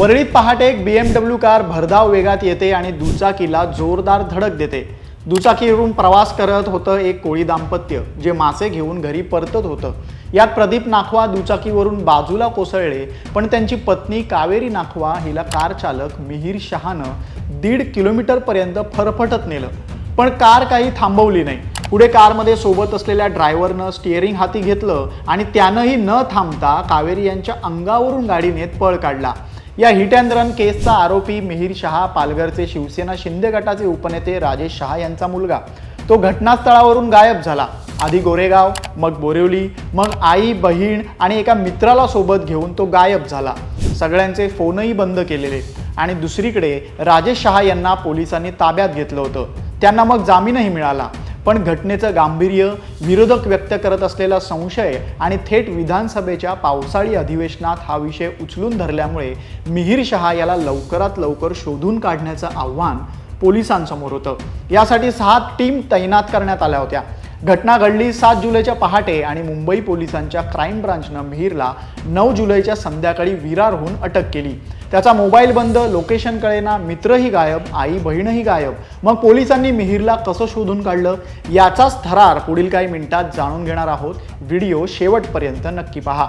वरळीत पहाटे एक बी M W car भरधाव वेगात येते आणि दुचाकीला जोरदार धडक देते. दुचाकीवरून प्रवास करत होतं एक कोळी दाम्पत्य जे मासे घेऊन घरी परतत होतं. यात प्रदीप नाखवा दुचाकीवरून बाजूला कोसळले पण त्यांची पत्नी कावेरी नाखवा हिला कार चालक मिहीर शहानं दीड किलोमीटरपर्यंत फरफटत नेलं. पण कार काही थांबवली नाही. पुढे कारमध्ये सोबत असलेल्या ड्रायव्हरनं स्टिअरिंग हाती घेतलं आणि त्यानंही न थांबता कावेरी यांच्या अंगावरून गाडी नेत पळ काढला. या हिट अँड रन केसचा आरोपी मिहीर शहा पालघरचे शिवसेना शिंदे गटाचे उपनेते राजेश शहा यांचा मुलगा. तो घटनास्थळावरून गायब झाला. आधी गोरेगाव मग बोरिवली मग आई बहीण आणि एका मित्राला सोबत घेऊन तो गायब झाला. सगळ्यांचे फोनही बंद केलेले. आणि दुसरीकडे राजेश शहा यांना पोलिसांनी ताब्यात घेतलं होतं. त्यांना मग जामीनही मिळाला. पण घटनेचं गांभीर्य विरोधक व्यक्त करत असलेला संशय आणि थेट विधानसभेच्या पावसाळी अधिवेशनात हा विषय उचलून धरल्यामुळे मिहीर शहा याला लवकरात लवकर शोधून काढण्याचं आव्हान पोलिसांसमोर होतं. यासाठी सहा टीम तैनात करण्यात आल्या होत्या. घटना घडली सात जुलैच्या पहाटे आणि मुंबई पोलिसांच्या क्राईम ब्रांचनं मिहीरला नऊ जुलैच्या संध्याकाळी विरारहून अटक केली. त्याचा मोबाईल बंद लोकेशन कळेना मित्रही गायब आई बहीणही गायब. मग पोलिसांनी मिहीरला कसं शोधून काढलं? याचाच थरार पुढील काही मिनिटात जाणून घेणार आहोत. व्हिडिओ शेवटपर्यंत नक्की पहा.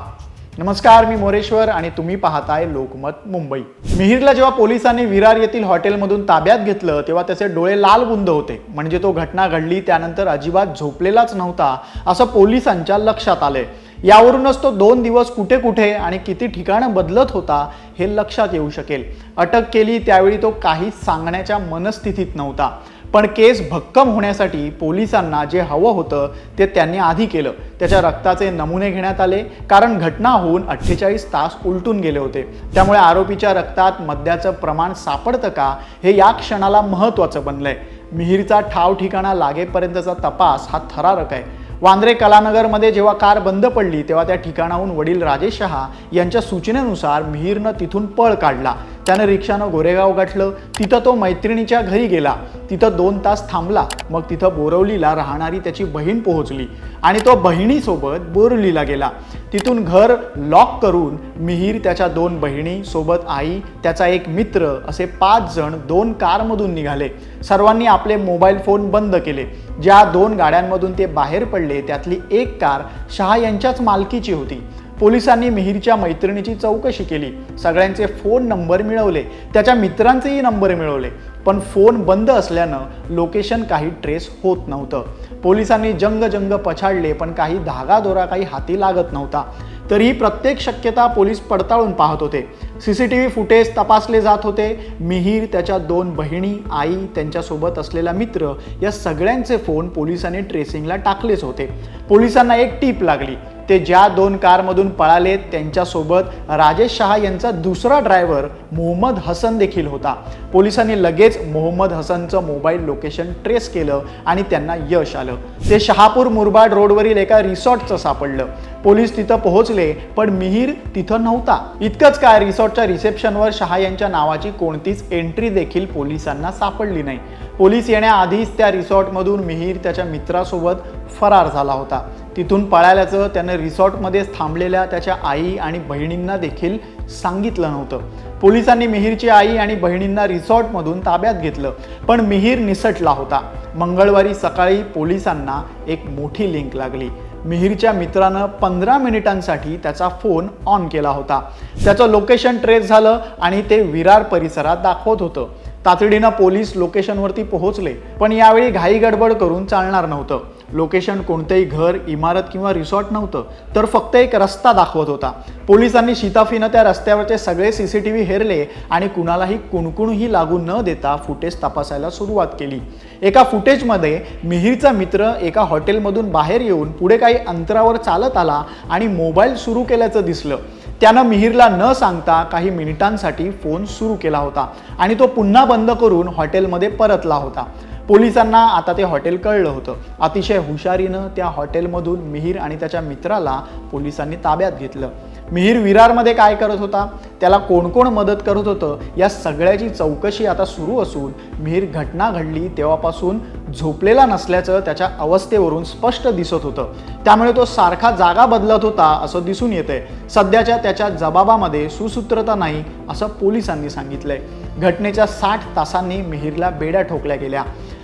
नमस्कार मी मोरेश्वर आणि तुम्ही पाहताय लोकमत मुंबई. मिहीरला जेव्हा पोलिसांनी विरार येथील हॉटेलमधून ताब्यात घेतलं तेव्हा त्याचे डोळे लाल बुंद होते. म्हणजे तो घटना घडली त्यानंतर अजिबात झोपलेलाच नव्हता असं पोलिसांच्या लक्षात आलंय. यावरूनच तो दोन दिवस कुठे कुठे आणि किती ठिकाणं बदलत होता हे लक्षात येऊ शकेल. अटक केली त्यावेळी तो काहीच सांगण्याच्या मनस्थितीत नव्हता. पण केस भक्कम होण्यासाठी पोलिसांना जे हवं होतं ते त्यांनी आधी केलं. त्याच्या रक्ताचे नमुने घेण्यात आले. कारण घटना होऊन अठ्ठेचाळीस तास उलटून गेले होते. त्यामुळे आरोपीच्या रक्तात मद्याचं प्रमाण सापडतं का हे या क्षणाला महत्त्वाचं बनलंय. मिहीरचा ठाव ठिकाणा लागेपर्यंतचा तपास हा थरारक आहे. वांद्रे कलानगरमध्ये जेव्हा कार बंद पडली तेव्हा त्या ठिकाणाहून वडील राजेश शहा यांच्या सूचनेनुसार मिहीरनं तिथून पळ काढला. त्यानं रिक्षानं गोरेगाव गाठलं. तिथं तो मैत्रिणीच्या घरी गेला. तिथं दोन तास थांबला. मग तिथं बोरवलीला राहणारी त्याची बहीण पोहोचली आणि तो बहिणीसोबत बोरवलीला गेला. तिथून घर लॉक करून मिहीर त्याच्या दोन बहिणी सोबत आई त्याचा एक मित्र असे पाच जण दोन कारमधून निघाले. सर्वांनी आपले मोबाईल फोन बंद केले. ज्या दोन गाड्यांमधून ते बाहेर पडले त्यातली एक कार शहा यांच्याच मालकीची होती. पोलिसांनी मिहीरच्या मैत्रिणीची चौकशी केली. सगळ्यांचे फोन नंबर मिळवले. त्याच्या मित्रांचेही नंबर मिळवले. पण फोन बंद असल्यानं लोकेशन काही ट्रेस होत नव्हतं. पोलिसांनी जंग जंग पछाडले पण काही धागा दोरा काही हाती लागत नव्हता. तरीही प्रत्येक शक्यता पोलीस पडताळून पाहत होते. C C T V footage तपासले जात होते. मिहीर त्याच्या दोन बहिणी आई त्यांच्यासोबत असलेला मित्र या सगळ्यांचे फोन पोलिसांनी ट्रेसिंगला टाकलेच होते. पोलिसांना एक टीप लागली. ते ज्या दोन कारमधून पळाले त्यांच्यासोबत राजेश शहा यांचा दुसरा ड्रायव्हर मोहम्मद हसन देखील होता. पोलिसांनी लगेच मोहम्मद हसनचं मोबाईल लोकेशन ट्रेस केलं आणि त्यांना यश आलं. ते शहापूर मुरबाड रोडवरील एका रिसॉर्टचं सापडलं. पोलीस तिथं पोहोचले पण मिहीर तिथं नव्हता. इतकंच काय रिसॉर्टच्या रिसेप्शनवर शहा यांच्या नावाची कोणतीच एंट्री देखील पोलिसांना सापडली नाही. पोलीस येण्याआधीच त्या रिसॉर्टमधून मिहीर त्याच्या मित्रासोबत फरार झाला होता. तिथून पळाल्याचं त्यानं रिसॉर्टमध्येच थांबलेल्या त्याच्या आई आणि बहिणींना देखील सांगितलं नव्हतं. पोलिसांनी मिहीरची आई आणि बहिणींना रिसॉर्टमधून ताब्यात घेतलं पण मिहीर निसटला होता. मंगळवारी सकाळी पोलिसांना एक मोठी लिंक लागली. मिहीरच्या मित्रानं पंधरा मिनिटांसाठी त्याचा फोन ऑन केला होता. त्याचं लोकेशन ट्रेस झालं आणि ते विरार परिसरात दाखवत होतं. तातडीनं पोलीस लोकेशनवरती पोहोचले पण यावेळी घाई गडबड करून चालणार नव्हतं. लोकेशन कोणतंही घर इमारत किंवा रिसॉर्ट नव्हतं तर फक्त एक रस्ता दाखवत होता. पोलिसांनी शिताफीनं त्या रस्त्यावरचे सगळे सी सी टी व्ही हेरले आणि कुणालाही कुणकुणही लागू न देता फुटेज तपासायला सुरुवात केली. एका फुटेजमध्ये मिहीरचा मित्र एका हॉटेलमधून बाहेर येऊन पुढे काही अंतरावर चालत आला आणि मोबाईल सुरू केल्याचं दिसलं. त्यानं मिहीरला न सांगता काही मिनिटांसाठी फोन सुरू केला होता आणि तो पुन्हा बंद करून हॉटेलमध्ये परतला होता. पोलिसांना आता ते हॉटेल कळलं होतं. अतिशय हुशारीनं त्या हॉटेलमधून मिहीर आणि त्याच्या मित्राला पोलिसांनी ताब्यात घेतलं. मिहीर विरारमध्ये काय करत होता? त्याला कोण कोण मदत करत होतं? या सगळ्याची चौकशी आता सुरू असून मिहीर घटना घडली तेव्हापासून झोपलेला नसल्याचं त्याच्या अवस्थेवरून स्पष्ट दिसत होतं. त्यामुळे तो सारखा जागा बदलत होता असं दिसून येतंय. सध्याच्या त्याच्या जबाबामध्ये सुसूत्रता नाही असं पोलिसांनी सांगितलंय. घटनेच्या साठ तासांनी मिहीरला बेड्या ठोकल्या गेल्या.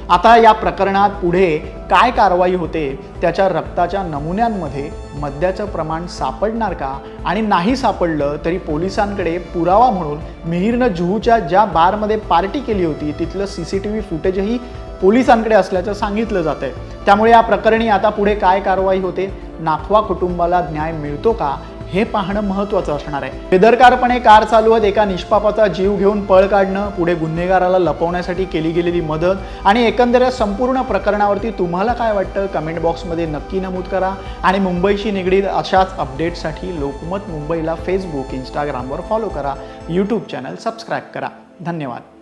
आता या प्रकरणात पुढे काय कारवाई होते? त्याच्या रक्ताच्या नमुन्यांमध्ये मद्याचं प्रमाण सापडणार का? आणि नाही सापडलं तरी पोलिसांकडे पुरावा म्हणून मिहीरनं जुहूच्या ज्या बारमध्ये पार्टी केली होती तिथलं सी सी टी व्ही फुटेजही पोलिसांकडे असल्याचं सांगितलं जात आहे त्यामुळे या प्रकरणी आता पुढे काय कारवाई होते? नाखवा कुटुंबाला न्याय मिळतो का? हे पाहणं महत्त्वाचं असणार आहे. बेदरकारपणे कार चालवत एका निष्पापाचा जीव घेऊन पळ काढणं पुढे गुन्हेगाराला लपवण्यासाठी केली गेलेली मदत आणि एकंदरीत संपूर्ण प्रकरणावरती तुम्हाला काय वाटतं? कमेंट बॉक्समध्ये नक्की नमूद करा आणि मुंबईशी निगडीत अशाच अपडेटसाठी लोकमत मुंबईला फेसबुक इंस्टाग्रामवर फॉलो करा. यूट्यूब चॅनल सबस्क्राईब करा. धन्यवाद.